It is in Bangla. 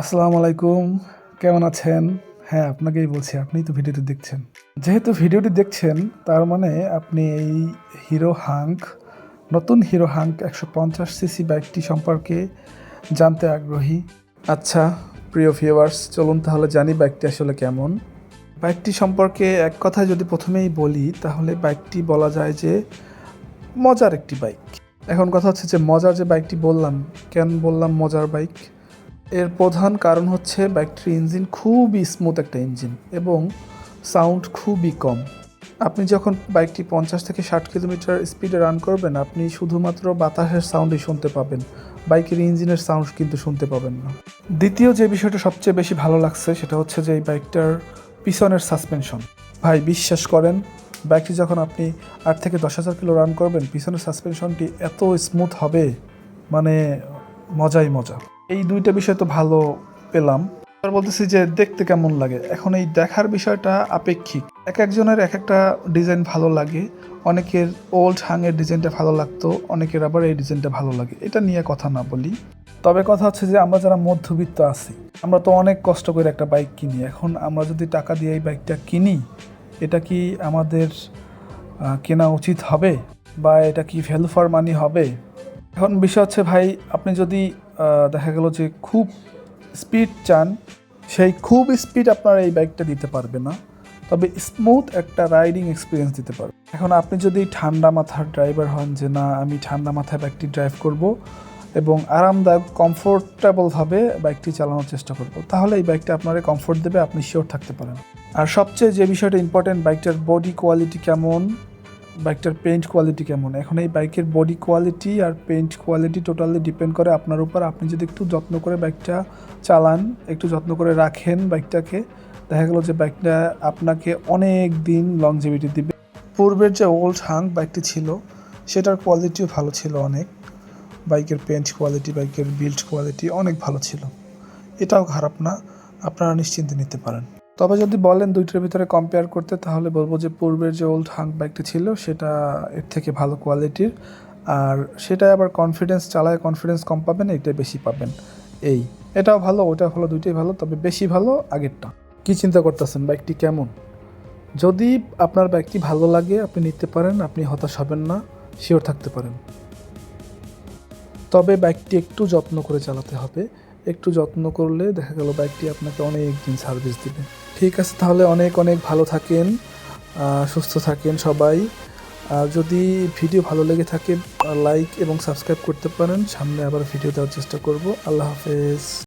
আসসালামু আলাইকুম। কেমন আছেন? হ্যাঁ আপনাকেই বলছি আপনি তো ভিডিওটি দেখছেন। যেহেতু ভিডিওটি দেখছেন, তার মানে আপনি এই হিরো হাঙ্ক, নতুন হিরো হাঙ্ক একশো পঞ্চাশ সিসি বাইকটি সম্পর্কে জানতে আগ্রহী। আচ্ছা প্রিয় ভিউয়ার্স চলুন তাহলে জানি বাইকটি আসলে কেমন। বাইকটি সম্পর্কে এক কথায় যদি প্রথমেই বলি, তাহলে বাইকটি বলা যায় যে মজার একটি বাইক। এখন কথা হচ্ছে যে মজার যে বাইকটি বললাম, কেন বললাম মজার বাইক? এর প্রধান কারণ হচ্ছে বাইকটির ইঞ্জিন খুবই স্মুথ একটা ইঞ্জিন এবং সাউন্ড খুবই কম। আপনি যখন বাইকটি পঞ্চাশ থেকে ষাট কিলোমিটার স্পিডে রান করবেন, আপনি শুধুমাত্র বাতাসের সাউন্ডই শুনতে পাবেন। বাইকের ইঞ্জিনের সাউন্ড কিন্তু শুনতে পাবেন না। দ্বিতীয় যে বিষয়টা সবচেয়ে বেশি ভালো লাগছে, সেটা হচ্ছে যে এই বাইকটার পিছনের সাসপেনশন ভাই, বিশ্বাস করেন, বাইকটি যখন আপনি আট থেকে দশ হাজার কিলো রান করবেন, পিছনের সাসপেনশনটি এত স্মুথ হবে মানে মজাই মজা। এই দুইটা বিষয় তো ভালো পেলাম। এবার বলতেছি যে দেখতে কেমন লাগে। এখন এই দেখার বিষয়টা আপেক্ষিক। এক একজনের এক একটা ডিজাইন ভালো লাগে। অনেকের ওল্ড হাঙের ডিজাইনটা ভালো লাগতো, অনেকের আবার এই ডিজাইনটা ভালো লাগে। এটা নিয়ে কথা না বলি। তবে কথা হচ্ছে যে আমরা যারা মধ্যবিত্ত আছি, আমরা তো অনেক কষ্ট করে একটা বাইক কিনি। এখন আমরা যদি টাকা দিয়ে এই বাইকটা কিনি, এটা কি আমাদের কেনা উচিত হবে? বা এটা কি ভ্যালু ফর মানি হবে? এখন বিষয় হচ্ছে ভাই, আপনি যদি দেখা গেল যে খুব স্পিড চান, সেই খুব স্পিড আপনার এই বাইকটা দিতে পারবে না, তবে স্মুথ একটা রাইডিং এক্সপিরিয়েন্স দিতে পারবে। এখন আপনি যদি ঠান্ডা মাথার ড্রাইভার হন যে না, আমি ঠান্ডা মাথায় বাইকটি ড্রাইভ করব এবং আরামদায়ক কমফোর্টেবলভাবে বাইকটি চালানোর চেষ্টা করব, তাহলে এই বাইকটা আপনার কমফোর্ট দেবে, আপনি শিওর থাকতে পারেন। আর সবচেয়ে যে বিষয়টা ইম্পর্টেন্ট বাইকটার বডি কোয়ালিটি কেমন বাইকটার পেইন্ট কোয়ালিটি কেমন? এখন এই বাইকের বডি কোয়ালিটি আর পেইন্ট কোয়ালিটি টোটালি ডিপেন্ড করে আপনার উপর। আপনি যদি একটু যত্ন করে বাইকটা চালান, একটু যত্ন করে রাখেন বাইকটাকে, দেখা গেলো যে বাইকটা আপনাকে অনেক দিন লংজিভিটি দিবে। পূর্বের যে ওল্ড হাং বাইকটি ছিল, সেটার কোয়ালিটিও ভালো ছিল অনেক। বাইকের পেন্ট কোয়ালিটি বাইকের বিল্ড কোয়ালিটি অনেক ভালো ছিল। এটাও খারাপ না, আপনারা নিশ্চিন্তে নিতে পারেন। তবে যদি বলেন দুইটার ভিতরে কম্পেয়ার করতে, তাহলে বলব যে পূর্বের যে ওল্ড হাঙ্ক বাইকটি ছিল, সেটা এর থেকে ভালো কোয়ালিটির আর সেটাই আবার কনফিডেন্স চালায় কনফিডেন্স কম পাবেন, এটাই বেশি পাবেন। এই, এটাও ভালো, ওটা ভালো দুইটাই ভালো, তবে বেশি ভালো আগেরটা। কি চিন্তা করতেছেন? বাইকটি কেমন? যদি আপনার বাইকটি ভালো লাগে, আপনি নিতে পারেন, আপনি হতাশ হবেন না শিওর থাকতে পারেন। তবে বাইকটি একটু যত্ন করে চালাতে হবে। একটু যত্ন করলে দেখা গেল বাইকটি আপনাকে অনেক দিন সার্ভিস দিবে। ঠিক আছে, তাহলে অনেক অনেক ভালো থাকেন সুস্থ থাকেন সবাই। যদি ভিডিও ভালো লেগে থাকে লাইক এবং সাবস্ক্রাইব করতে পারেন। সামনে আবার ভিডিও দেওয়ার চেষ্টা করব। আল্লাহ হাফেজ।